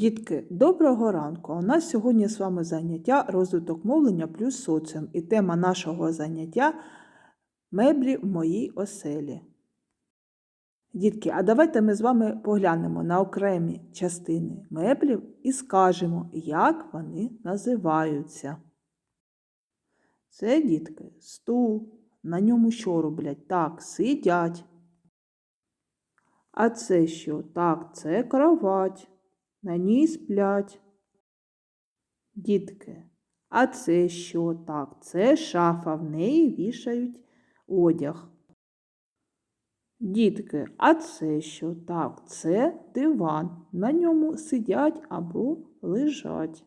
Дітки, доброго ранку! У нас сьогодні з вами заняття розвиток мовлення плюс соціум. І тема нашого заняття меблі в моїй оселі. Дітки, а давайте ми з вами поглянемо на окремі частини меблів і скажемо, як вони називаються. Це, дітки, стул. На ньому що роблять? Так, сидять. А це що? Так, це кровать. На ній сплять. Дітки, а це що? Так, це шафа, в неї вішають одяг. Дітки, а це що? Так, це диван. На ньому сидять або лежать.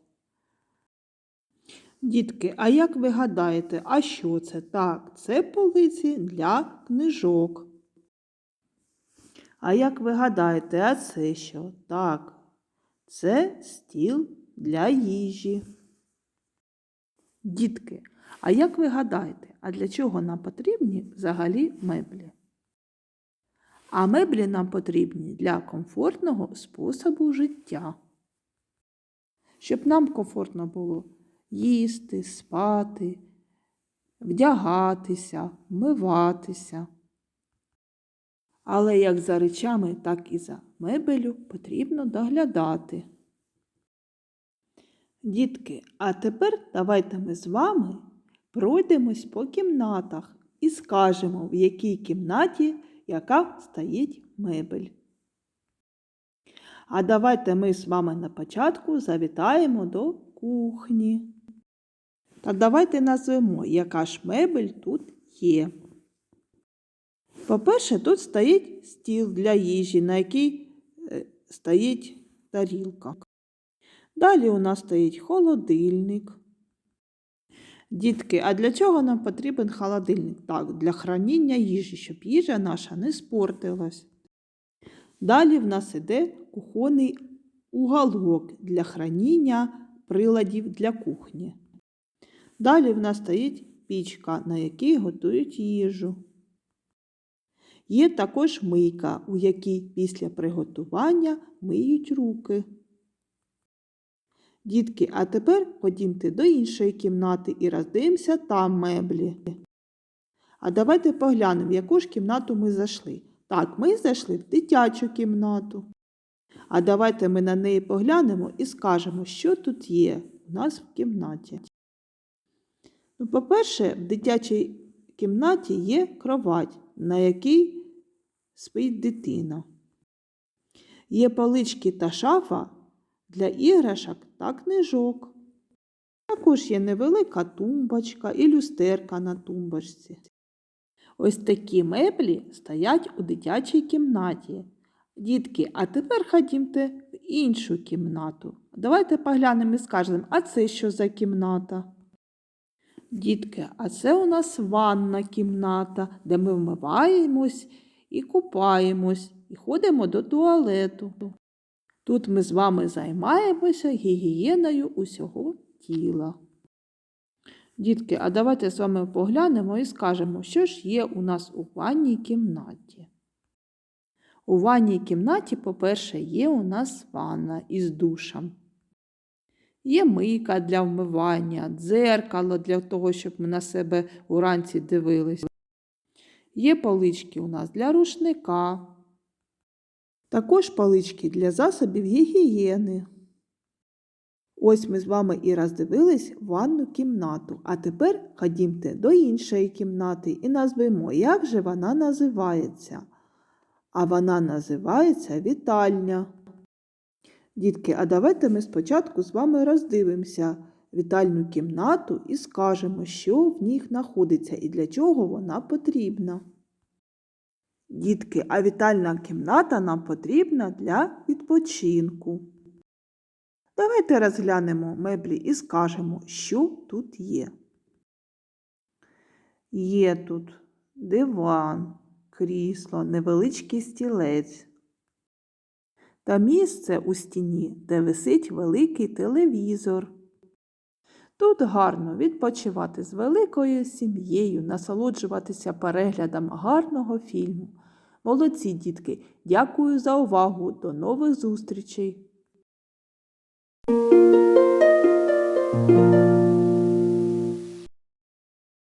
Дітки, а як ви гадаєте, а що це? Так, це полиці для книжок. А як ви гадаєте, а це що? Так, це стіл для їжі. Дітки, а як ви гадаєте, а для чого нам потрібні взагалі меблі? А меблі нам потрібні для комфортного способу життя. Щоб нам комфортно було їсти, спати, вдягатися, вмиватися. Але як за речами, так і за мебелю потрібно доглядати. Дітки, а тепер давайте ми з вами пройдемось по кімнатах і скажемо, в якій кімнаті яка стоїть мебель. А давайте ми з вами на початку завітаємо до кухні. Та давайте назвемо, яка ж мебель тут є. По-перше, тут стоїть стіл для їжі, на якій е, стоїть тарілка. Далі у нас стоїть холодильник. Дітки, а для чого нам потрібен холодильник? Так, для храніння їжі, щоб їжа наша не спортилась. Далі в нас іде кухонний уголок для храніння приладів для кухні. Далі в нас стоїть пічка, на якій готують їжу. Є також мийка, у якій після приготування миють руки. Дітки, а тепер ходімте до іншої кімнати і роздивимося там меблі. А давайте поглянемо, в яку ж кімнату ми зайшли. Так, ми зайшли в дитячу кімнату. А давайте ми на неї поглянемо і скажемо, що тут є у нас в кімнаті. Ну, По-перше, в дитячій кімнаті є кровать, на якій спить дитина. Є полички та шафа для іграшок та книжок. Також є невелика тумбочка і люстерка на тумбочці. Ось такі меблі стоять у дитячій кімнаті. Дітки, а тепер ходімте в іншу кімнату. Давайте поглянемо і скажемо, а це що за кімната? Дітки, а це у нас ванна кімната, де ми вмиваємось і купаємось, і ходимо до туалету. Тут ми з вами займаємося гігієною усього тіла. Дітки, а давайте з вами поглянемо і скажемо, що ж є у нас у ванній кімнаті. У ванній кімнаті, по-перше, є у нас ванна із душем. Є мийка для вмивання, дзеркало для того, щоб ми на себе уранці дивилися. Є палички у нас для рушника. Також палички для засобів гігієни. Ось ми з вами і роздивились ванну кімнату. А тепер ходімте до іншої кімнати і назвемо, як же вона називається. А вона називається вітальня. Дітки, а давайте ми спочатку з вами роздивимося вітальну кімнату і скажемо, що в ній знаходиться і для чого вона потрібна. Дітки, а вітальна кімната нам потрібна для відпочинку. Давайте розглянемо меблі і скажемо, що тут є. Є тут диван, крісло, невеличкий стілець та місце у стіні, де висить великий телевізор. Тут гарно відпочивати з великою сім'єю, насолоджуватися переглядом гарного фільму. Молодці дітки, дякую за увагу. До нових зустрічей!